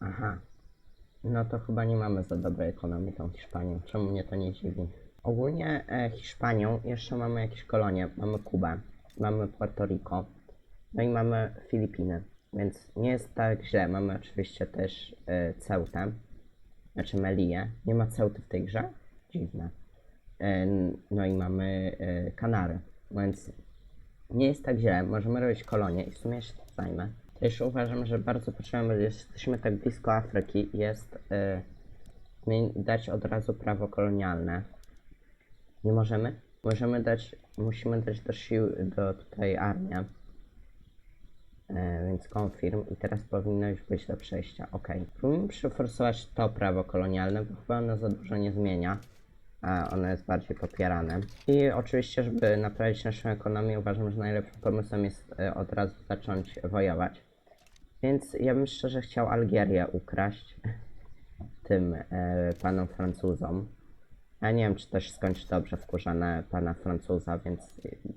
Aha. No to chyba nie mamy za dobrej ekonomii tą Hiszpanią. Czemu mnie to nie dziwi? Ogólnie e, Hiszpanią jeszcze mamy jakieś kolonie. Mamy Kubę, mamy Puerto Rico, no i mamy Filipiny. Więc nie jest tak źle. Mamy oczywiście też e, Ceutę, znaczy Melię. Nie ma Ceuty w tej grze? Dziwne. E, no i mamy e, Kanary. Więc nie jest tak źle, możemy robić kolonie i w sumie się tym zajmę. Też uważam, że bardzo potrzebujemy, jesteśmy tak blisko Afryki, jest y, dać od razu prawo kolonialne. Nie możemy? Możemy dać, musimy dać do sił, do tutaj armię. E, więc confirm i teraz powinno już być do przejścia. Ok. Próbujmy przeforsować to prawo kolonialne, bo chyba ono za dużo nie zmienia. A ono jest bardziej popierane. I oczywiście, żeby naprawić naszą ekonomię, uważam, że najlepszym pomysłem jest e, od razu zacząć wojować. Więc ja bym szczerze chciał Algierię ukraść tym e, panom Francuzom. Ja nie wiem, czy się skończy dobrze wkurzane pana Francuza, więc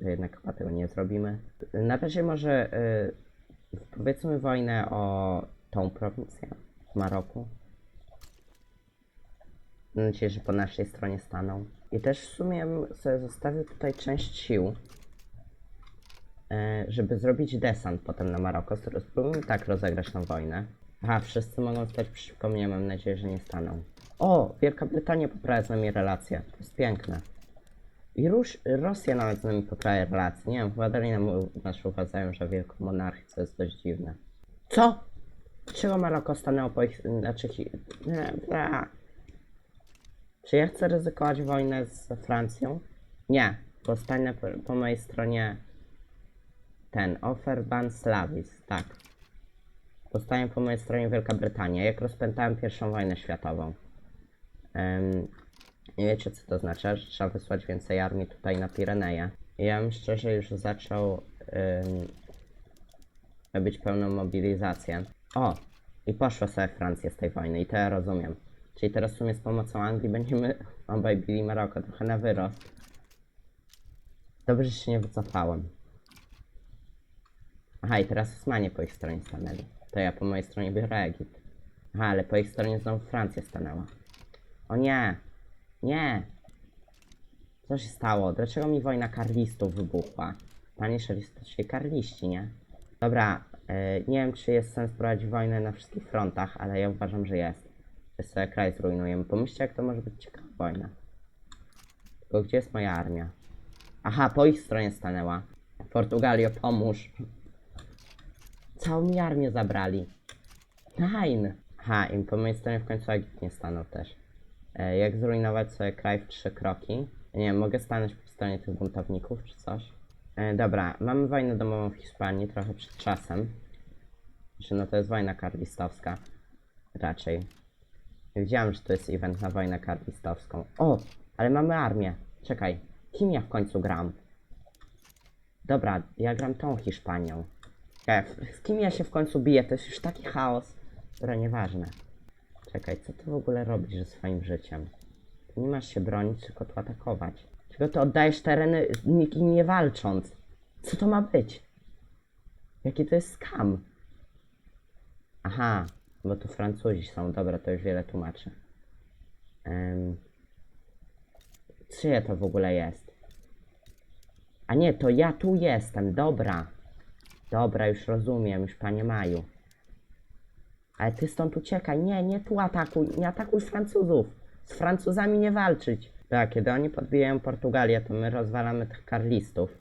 jednak chyba tego nie zrobimy. Na razie może e, powiedzmy wojnę o tą prowincję w Maroku. Mam nadzieję, że po naszej stronie staną. I też w sumie bym sobie zostawił tutaj część sił, żeby zrobić desant potem na Maroko. Spr- Spróbujmy tak rozegrać tą wojnę. Aha, wszyscy mogą stać przeciwko mnie, mam nadzieję, że nie staną. O, Wielka Brytania poprawia z nami relacje. To jest piękne. I Rusz, Rosja nawet z nami poprawia relacje. Nie wiem, chyba dalej nam u- nas uważają, że wielką monarchię, co jest dość dziwne. Co? Dlaczego Maroko stanęło po ich... Znaczy... bla. Czy ja chcę ryzykować wojnę z Francją? Nie, bo stanę po, po mojej stronie ten, Offerban Slavis, tak. Powstanie po mojej stronie Wielka Brytania, jak rozpętałem pierwszą wojnę światową. Em, nie wiecie co to znaczy, że trzeba wysłać więcej armii tutaj na Pireneje. Ja bym szczerze już zaczął em, robić pełną mobilizację. O! I poszła sobie Francja z tej wojny i to ja rozumiem. Czyli teraz w sumie z pomocą Anglii będziemy obaj bili Maroko, trochę na wyrost. Dobrze, że się nie wycofałem. Aha, i teraz Osmanie po ich stronie stanęli. To ja po mojej stronie biorę Egipt. Aha, ale po ich stronie znowu Francja stanęła. O nie! Nie! Co się stało? Dlaczego mi wojna karlistów wybuchła? Panie szeryf, to karliści, nie? Dobra, e, nie wiem czy jest sens prowadzić wojnę na wszystkich frontach, ale ja uważam, że jest. Że sobie kraj zrujnujemy. Pomyślcie jak to może być ciekawa wojna. Tylko gdzie jest moja armia? Aha, po ich stronie stanęła. Portugalio, pomóż. Całą mi armię zabrali. Nein. Aha, i po mojej stronie w końcu Egipt nie stanął też. E, jak zrujnować sobie kraj w trzy kroki? Nie mogę stanąć po stronie tych buntowników czy coś? E, dobra, mamy wojnę domową w Hiszpanii, trochę przed czasem. Znaczy, no to jest wojna karlistowska. Raczej. Wiedziałem, że to jest event na wojnę karlistowską. O, ale mamy armię. Czekaj, kim ja w końcu gram? Dobra, ja gram tą Hiszpanią. E, z kim ja się w końcu biję? To jest już taki chaos. Dobra, nieważne. Czekaj, co ty w ogóle robisz ze swoim życiem? Ty nie masz się bronić, tylko tu atakować. Czego ty oddajesz tereny z nikim nie walcząc? Co to ma być? Jaki to jest skam? Aha, bo tu Francuzi są. Dobra, to już wiele tłumaczy. Um, czyje to w ogóle jest? A nie, to ja tu jestem, dobra. Dobra, już rozumiem, już panie Maju. Ale ty stąd uciekaj. Nie, nie tu atakuj. Nie atakuj Francuzów. Z Francuzami nie walczyć. Tak, kiedy oni podbijają Portugalię, to my rozwalamy tych karlistów.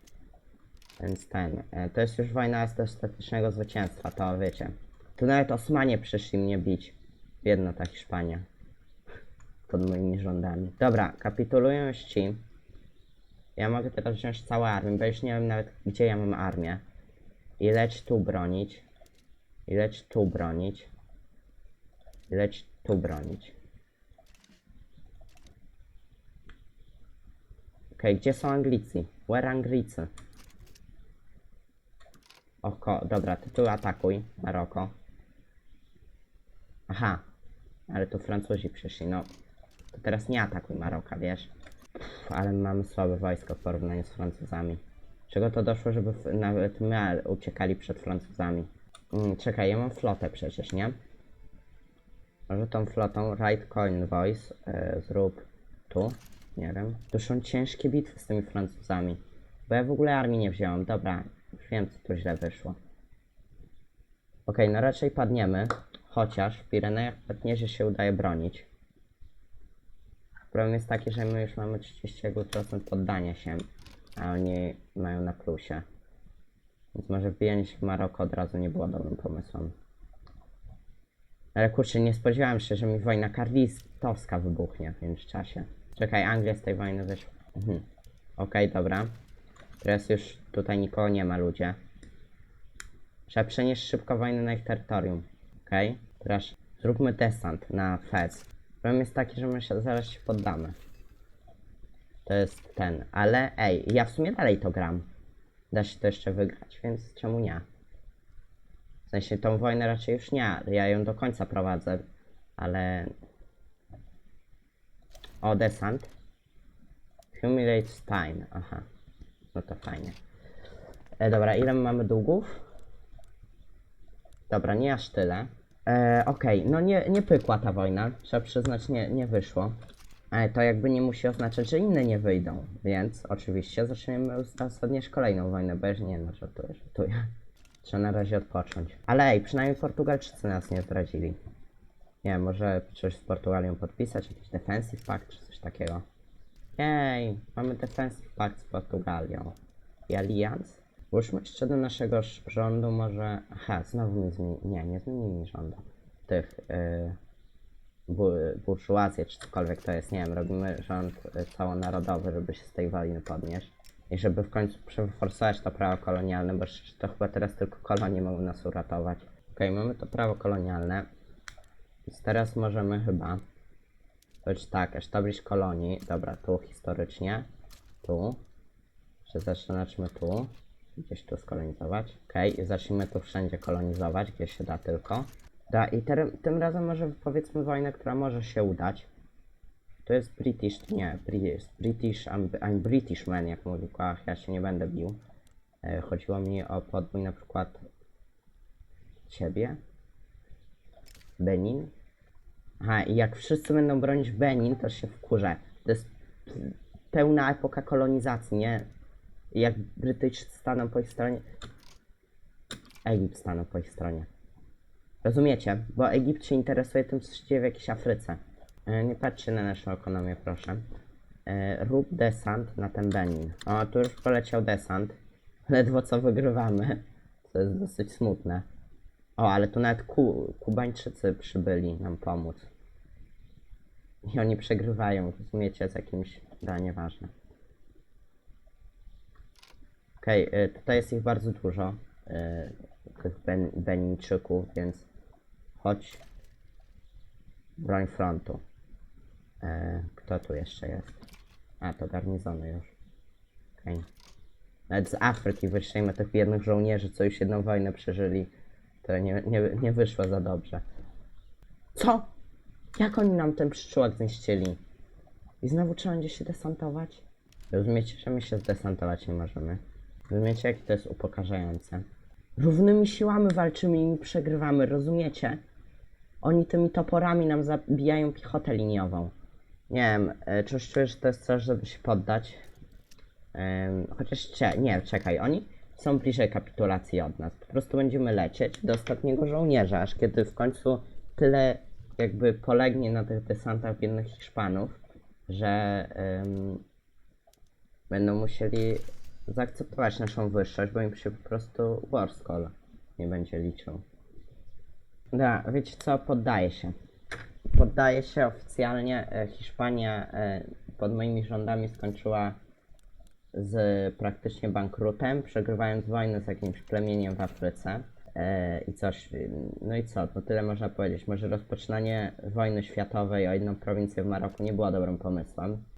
Więc ten. e, To jest już wojna ostatecznego zwycięstwa, to wiecie. Tu nawet Osmanie przyszli mnie bić. Biedna ta Hiszpania. Pod moimi rządami. Dobra, kapitulują ci. Ja mogę teraz wziąć całą armię, bo już nie wiem nawet gdzie ja mam armię. I leć tu bronić. I leć tu bronić. I leć tu bronić. Okej, gdzie są Anglicy? Where Anglicy? Oko, dobra, ty tu atakuj, Maroko. Aha, ale tu Francuzi przyszli, no. To teraz nie atakuj Maroka, wiesz? Pff, ale mamy słabe wojsko w porównaniu z Francuzami. Czego to doszło, żeby nawet my uciekali przed Francuzami? Mm, czekaj, ja mam flotę przecież, nie? Może tą flotą Right Coin Voice e, zrób tu. Nie wiem. To są ciężkie bitwy z tymi Francuzami. Bo ja w ogóle armii nie wziąłem. Dobra, już wiem co tu źle wyszło. Okej, no raczej padniemy. Chociaż w Pirenejach Padniezie się udaje bronić. Problem jest taki, że my już mamy 30% poddania się, a oni mają na plusie. Więc może się w Maroko od razu nie było dobrym pomysłem. Ale kurczę, nie spodziewałem się, że mi wojna karlistowska wybuchnie w międzyczasie. Czekaj, Anglia z tej wojny wyszła. Mhm. Okej, dobra. Teraz już tutaj nikogo nie ma, ludzie. Trzeba przenieść szybko wojnę na ich terytorium. Okej? Teraz zróbmy desant na Fez. Problem jest taki, że my się, zaraz się poddamy. Jest ten. Ale ej, ja w sumie dalej to gram. Da się to jeszcze wygrać, więc czemu nie? W sensie tą wojnę raczej już nie. Ja ją do końca prowadzę. Ale... O, desant. Humiliate Stein. Aha. No to fajnie. E, dobra, ile my mamy długów? Dobra, nie aż tyle. E, Okej, no nie, nie pykła ta wojna. Trzeba przyznać, nie, nie wyszło. Ale to jakby nie musi oznaczać, że inne nie wyjdą. Więc oczywiście zaczniemy uzasadniać kolejną wojnę, bo ja nie no, żartuję, żartuję. Trzeba na razie odpocząć. Ale ej, przynajmniej Portugalczycy nas nie zdradzili. Nie może coś z Portugalią podpisać, jakiś defensive pact czy coś takiego. Jej, mamy defensive pact z Portugalią. I alians? Włóżmy jeszcze do naszego rządu może... Aha, znowu mi zmieni... Nie, nie zmienili mi rządu. Tych... Yy... Bu burżuazję czy cokolwiek to jest, nie wiem, robimy rząd y, całonarodowy, żeby się z tej wojny podnieść. I żeby w końcu przeforsować to prawo kolonialne, bo to chyba teraz tylko kolonie mogą nas uratować. Okej, mamy to prawo kolonialne. Więc teraz możemy chyba powiedzieć tak, establish kolonii. Dobra, tu historycznie. Tu. Jeszcze zaczynamy tu. Gdzieś tu skolonizować. Okej, i zacznijmy tu wszędzie kolonizować, gdzie się da tylko. Da, i ter, tym razem może powiedzmy wojnę, która może się udać. To jest British, nie, British, British I'm, I'm British man, jak mówi Kłach, ja się nie będę bił. E, chodziło mi o podbój na przykład ciebie. Benin. Aha, i jak wszyscy będą bronić Benin, to się wkurzę. To jest pełna epoka kolonizacji, nie? Jak Brytyjczycy staną po ich stronie... Egipt staną po ich stronie. Rozumiecie? Bo Egipt się interesuje tym, co się dzieje w jakiejś Afryce. E, nie patrzcie na naszą ekonomię, proszę. E, rób desant na ten Benin. O, tu już poleciał desant. Ledwo co wygrywamy. To jest dosyć smutne. O, ale tu nawet ku, Kubańczycy przybyli nam pomóc. I oni przegrywają, rozumiecie, z jakimś... Da, nieważne. Okej, y, tutaj jest ich bardzo dużo. tych ben, Benińczyków, więc chodź. Broń frontu. E, kto tu jeszcze jest? A, to garnizony już. Okej. Nawet z Afryki wyślejmy tych biednych żołnierzy, co już jedną wojnę przeżyli. To nie, nie, nie wyszło za dobrze. Co? Jak oni nam ten przyczółek zniszczyli? I znowu trzeba będzie się desantować? Rozumiecie, że my się zdesantować nie możemy? Rozumiecie, jak to jest upokarzające? Równymi siłami walczymy i przegrywamy, rozumiecie? Oni tymi toporami nam zabijają piechotę liniową. Nie wiem, e, czy czuję, że to jest coś, żeby się poddać? Chociaż cze- nie, czekaj, oni są bliżej kapitulacji od nas. Po prostu będziemy lecieć do ostatniego żołnierza, aż kiedy w końcu tyle jakby polegnie na tych desantach biednych Hiszpanów, że będą musieli zaakceptować naszą wyższość, bo im się po prostu Warscall nie będzie liczył. Da, wiecie co, poddaje się. Poddaje się oficjalnie. E, Hiszpania e, pod moimi rządami skończyła z praktycznie bankrutem, przegrywając wojnę z jakimś plemieniem w Afryce. E, I coś, no i co, no tyle można powiedzieć. Może rozpoczynanie wojny światowej o jedną prowincję w Maroku nie było dobrym pomysłem.